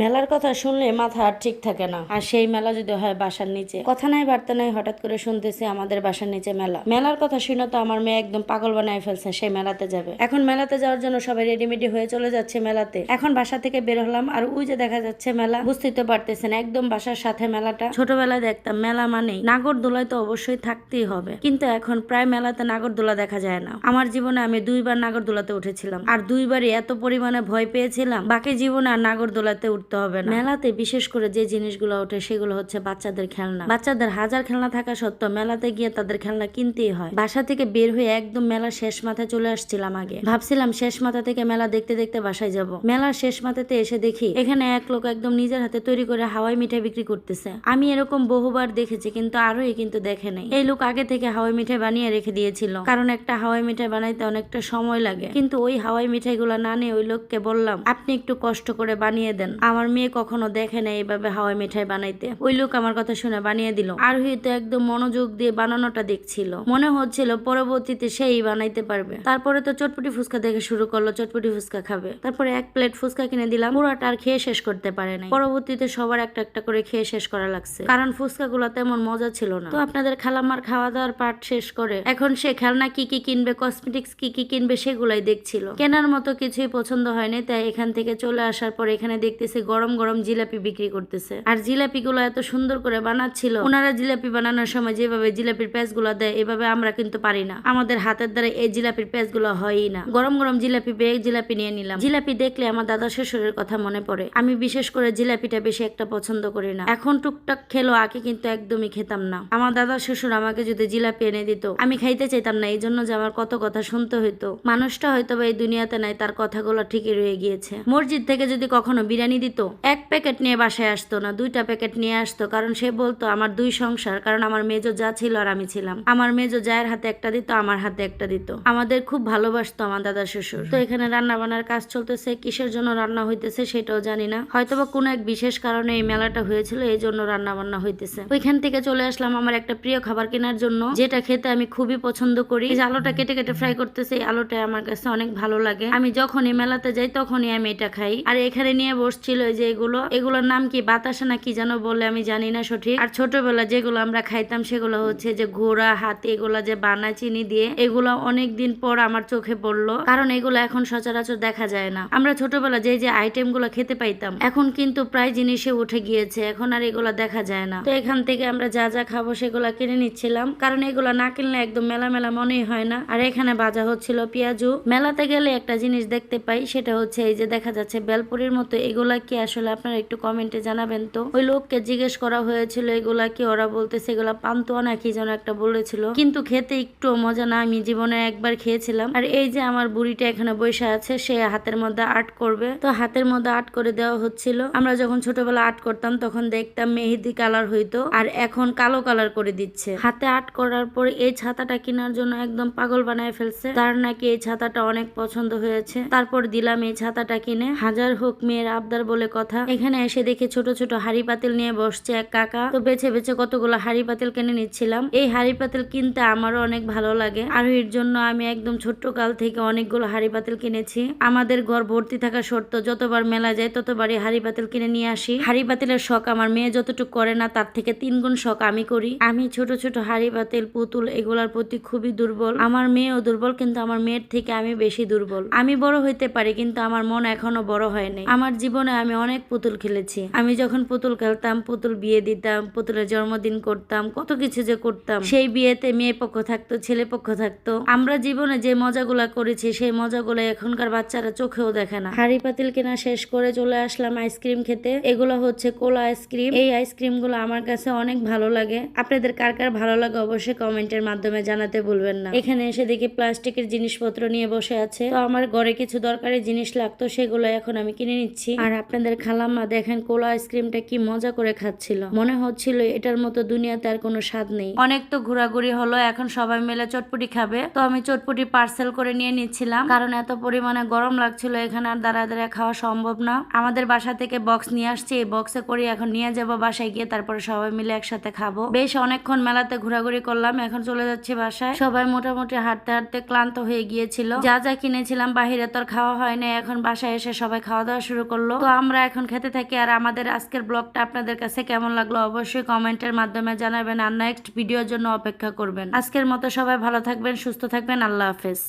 মেলার কথা শুনলে মাথা আর ঠিক থাকে না। আর সেই মেলা যদি হয় বাসার নিচে। কথা নাই, বার্তা নাই, হঠাৎ করে শুনতেছি আমাদের বাসার নিচে মেলা। মেলার কথা শুনে তো আমার মেয়ে একদম পাগল বানায় ফেলছে সেই মেলাতে যাবে। এখন মেলাতে যাওয়ার জন্য সবাই রেডিমেডি হয়ে চলে যাচ্ছে মেলাতে। এখন বাসা থেকে বের হলাম আর ওই যে দেখা যাচ্ছে মেলা, বুঝতেই তো পারতেছেন একদম বাসার সাথে মেলাটা। ছোটবেলায় দেখতাম মেলা মানেই নাগরদোলায় তো অবশ্যই থাকতেই হবে। কিন্তু এখন প্রায় মেলাতে নাগরদোলা দেখা যায় না। আমার জীবনে আমি দুইবার নাগরদোলাতে উঠেছিলাম। আর দুইবারই এত পরিমাণে ভয় পেয়েছিলাম। বাকি জীবনে আর নাগরদোলাতে উঠতে হবে না। মেলাতে বিশেষ করে যে জিনিসগুলো ওঠে সেগুলো হচ্ছে বাচ্চাদের খেলনা। বাচ্চাদের হাজার খেলনা থাকা সত্ত্বেও মেলাতে গিয়ে তাদের খেলনা কিনতেই হয়। বাসা থেকে বের হয়ে একদম মেলার শেষ মাথায় চলে আসছিলাম আগে। ভাবছিলাম শেষ মাথা থেকে মেলা দেখতে দেখতে বাসায় যাব। মেলার শেষ মাথাতে এসে দেখি, এখানে এক লোক একদম নিজের হাতে তৈরি করে হাওয়াই মিঠাই বিক্রি করতেছে। আমি এরকম বহুবার দেখেছি, কিন্তু আরোই কিন্তু দেখে নেই। এই লোক আগে থেকে হাওয়াই মিঠাই বানিয়ে রেখে দিয়েছিল। কারণ একটা হাওয়াই মিঠাই বানাইতে অনেকটা সময় লাগে। কিন্তু ওই হাওয়াই মিঠাইগুলো না নিয়ে ওই লোককে বললাম, আপনি একটু কষ্ট করে বানিয়ে দেন। আমার মেয়ে কখনো দেখে না এইভাবে হাওয়াই মিঠাই বানাইতে। ওই লোক আমার কথা শুনে বানিয়ে দিল। আর হয়তো একদম মনোযোগ দিয়ে বানানোটা দেখছিল। মনে হচ্ছিল পরবর্তীতে সেই বানাইতে পারবে। তারপরে তো চটপটি ফুচকা দেখে শুরু করল, চটপটি ফুচকা খাবে। তারপরে এক প্লেট ফুচকা কিনে দিলাম। পুরোটা আর খেয়ে শেষ করতে পারে নাই। পরবর্তীতে সবার একটা একটা করে খেয়ে শেষ করা লাগছে। কারণ ফুচকা গুলো তেমন মজা ছিল না। তো আপনাদের খালামার খাওয়া দাওয়ার পার্ট শেষ করে এখন সে খেলনা কি কি কিনবে, কসমেটিক্স কি কি কিনবে সেগুলাই দেখছিল। কেনার মতো কিছুই পছন্দ হয়নি, তাই এখান থেকে চলে আসার পর এখানে দেখতেছি গরম গরম জিলাপি বিক্রি করতেছে। আর জিলাপি গুলো এত সুন্দর করে বানাচ্ছিল, ওনারা জিলাপি বানানোর সময় যেভাবে জিলাপির প্যাচগুলো দেয়, এভাবে আমরা কিন্তু পারি না। আমাদের হাতের দ্বারা এই জিলাপির প্যাচগুলো হয়ই না। গরম গরম জিলাপি পেয়ে জিলাপি নিয়ে নিলাম। জিলাপি দেখলে আমার দাদা শ্বশুরের কথা মনে পড়ে। আমি বিশেষ করে জিলাপিটা বেশি একটা পছন্দ করি না। এখন টুকটাক খেলো, আগে কিন্তু একদমই খেতাম না। আমার দাদা শ্বশুর আমাকে যদি জিলাপি এনে দিত, আমি খাইতে চাইতাম না। এই জন্য যে আমার কত কথা শুনতে হইতো। মানুষটা হয়তো বা এই দুনিয়াতে নাই, তার কথাগুলো ঠিকই রয়ে গিয়েছে। মসজিদ থেকে যদি কখনো বিরিয়ানি দিত। এক প্যাকেট নিয়ে বাসায় আসতো না, দুইটা প্যাকেট নিয়ে আসতো, কারণ সে বলতো, আমার দুই সংসার, কারণ আমার মেজো যা ছিল আর আমি ছিলাম। আমার মেজো জায়ের হাতে একটা দিত, আমার হাতে একটা দিত। আমাদের খুব ভালোবাসতো আমার দাদা শ্বশুর। তো এখানে রান্না বান্নার কাজ চলতেছে, কিসের জন্য রান্না হইতেছে সেটাও জানি না। হয়তোবা কোনো এক বিশেষ কারণে এই মেলাটা হয়েছিল, এই জন্য রান্না বান্না হইতেছে। ওইখান থেকে চলে আসলাম আমার একটা প্রিয় খাবার কেনার জন্য, যেটা খেতে আমি খুবই পছন্দ করি। এই যে আলুটা কেটে কেটে ফ্রাই করতেছে, এই আলুটা আমার কাছে অনেক ভালো লাগে। আমি যখনই মেলাতে যাই, তখনই আমি এটা খাই। আর এখানে নিয়ে এই যে এগুলো, এগুলোর নাম কি বাতাসা না কি যেন বলে আমি জানি না সঠিক। আর ছোটবেলা যেগুলো আমরা খাইতাম সেগুলো হচ্ছে যে ঘোড়া, হাতি, এগুলো যে বানা চিনি দিয়ে, এগুলো অনেক দিন পর আমার চোখে পড়ল। কারণ এগুলো এখন সচরাচর দেখা যায় না। আমরা ছোটবেলা যে যে আইটেমগুলো খেতে পাইতাম, এখন কিন্তু প্রায় জিনিসে উঠে গিয়েছে। এখন আর এগুলো দেখা যায় না। তো এখান থেকে আমরা যা যা খাব সেগুলো কিনে নিচ্ছিলাম। কারণ এগুলো না কিনলে একদম মেলা মেলা মনেই হয় না। আর এখানে বাজা হচ্ছিল পেঁয়াজু। মেলাতে গেলে একটা জিনিস দেখতে পাই, সেটা হচ্ছে এই যে দেখা যাচ্ছে বেলপুরির মতো এগুলা কি আসলে আপনারা একটু কমেন্টে জানাবেন তো? ওই লোককে জিজ্ঞেস করা হয়েছিল, এগুলা কি ওরা বলতেছে? এগুলা পান্তুয়া না কি যেন একটা বলেছিল। কিন্তু খেতে একটু মজা না, আমি জীবনে একবার খেয়েছিলাম। আর এই যে আমার বুড়িটা এখানে বসে আছে, সে হাতের মধ্যে আর্ট করবে। তো হাতের মধ্যে আর্ট করে দেওয়া হচ্ছিল। আমরা যখন ছোটবেলা আর্ট করতাম, তখন দেখতাম মেহেদি কালার হইতো আর এখন কালো কালার করে দিচ্ছে। হাতে আর্ট করার পর এই ছাতাটা কেনার জন্য একদম পাগল বানায় ফেলছে। তার নাকি এই ছাতাটা অনেক পছন্দ হয়েছে। তারপর দিলাম এই ছাতাটা কিনে। হাজার হোক মেয়ের আবদার বলে কথা। এখানে এসে দেখে ছোট ছোট হাড়ি পাতিল নিয়ে বসছে এক কাকা। তো বেছে বেছে কতগুলো হাড়ি পাতিল কিনে নিচ্ছিলাম। এই হাড়ি পাতিল কিনতে আমারও অনেক ভালো লাগে। আর এর জন্য আমি একদম ছোট্ট কাল থেকে অনেকগুলো হাড়ি পাতিল কিনেছি। আমাদের ঘর ভর্তি থাকা সত্য যতবার মেলা যায় ততবারই হাড়ি পাতিল কিনে নিয়ে আসি। হাড়ি পাতিলের শখ আমার মেয়ে যতটুকু করে না, তার থেকে তিন গুণ শখ আমি করি। আমি ছোট ছোট হাড়ি পাতিল, পুতুল এগুলার প্রতি খুবই দুর্বল। আমার মেয়েও দুর্বল, কিন্তু আমার মেয়ের থেকে আমি বেশি দুর্বল। আমি বড় হইতে পারি, কিন্তু আমার মন এখনও বড় হয়নি আমার জীবনে আমি অনেক পুতুল খেলেছি। আমি যখন পুতুল খেলতাম, পুতুল বিয়ে দিতাম, পুতুলের জন্মদিন করতাম, কত কিছু যে করতাম। সেই বিয়েতে মেয়ে পক্ষ থাকতো ছেলে পক্ষ থাকতো। আমরা জীবনে যে মজাগুলা করেছি, সেই মজাগুলো এখনকার বাচ্চারা চোখেও দেখে না। হাড়ি পাতিল কেনা শেষ করে চলে আসলাম আইসক্রিম খেতে। এগুলো হচ্ছে কোলা আইসক্রিম। এই আইসক্রিমগুলো আমার কাছে অনেক ভালো লাগে। আপনাদের কার কার ভালো লাগে অবশ্যই কমেন্টের মাধ্যমে জানাতে ভুলবেন না। এখানে এসে দেখি প্লাস্টিকের জিনিসপত্র নিয়ে বসে আছে। তো আমার ঘরে কিছু দরকারি জিনিস লাগতো, সেগুলো এখন আমি কিনে নিচ্ছি। আর আপনাদের খালাম্মা দেখেন কোলা আইসক্রিমটা কি মজা করে খাচ্ছিল। মনে হচ্ছিল এটার মতো দুনিয়াতে আর কোনো স্বাদ নেই। অনেক তো ঘোরাঘুরি হলো, এখন সবাই মিলে চটপটি খাবে। তো আমি চটপটি পার্সেল করে নিয়ে নিচ্ছিলাম, কারণ এত পরিমাণে গরম লাগছিল এখানে আর দাঁড়া দাঁড়া খাওয়া সম্ভব না। আমাদের বাসা থেকে বক্স নিয়ে আসছি, এই বক্সে করে, এখন নিয়ে যাব বাসায় গিয়ে, তারপরে সবাই মিলে একসাথে খাব। বেশ অনেকক্ষণ মেলাতে ঘোরাঘুরি করলাম, এখন চলে যাচ্ছি বাসায়। সবাই মোটামুটি হাঁটতে হাঁটতে ক্লান্ত হয়ে গিয়েছিল। যা যা কিনেছিলাম, বাহিরে তো খাওয়া হয় না এখন বাসায় এসে সবাই খাওয়া দাওয়া শুরু করল। তো আমরা এখন খেতে থাকি। আর আমাদের আজকের ব্লগটা আপনাদের কাছে কেমন লাগল অবশ্যই কমেন্টের মাধ্যমে জানাবেন। আর নেক্সট ভিডিওর জন্য অপেক্ষা করবেন। আজকের মতো সবাই ভালো থাকবেন, সুস্থ থাকবেন। আল্লাহ হাফেজ।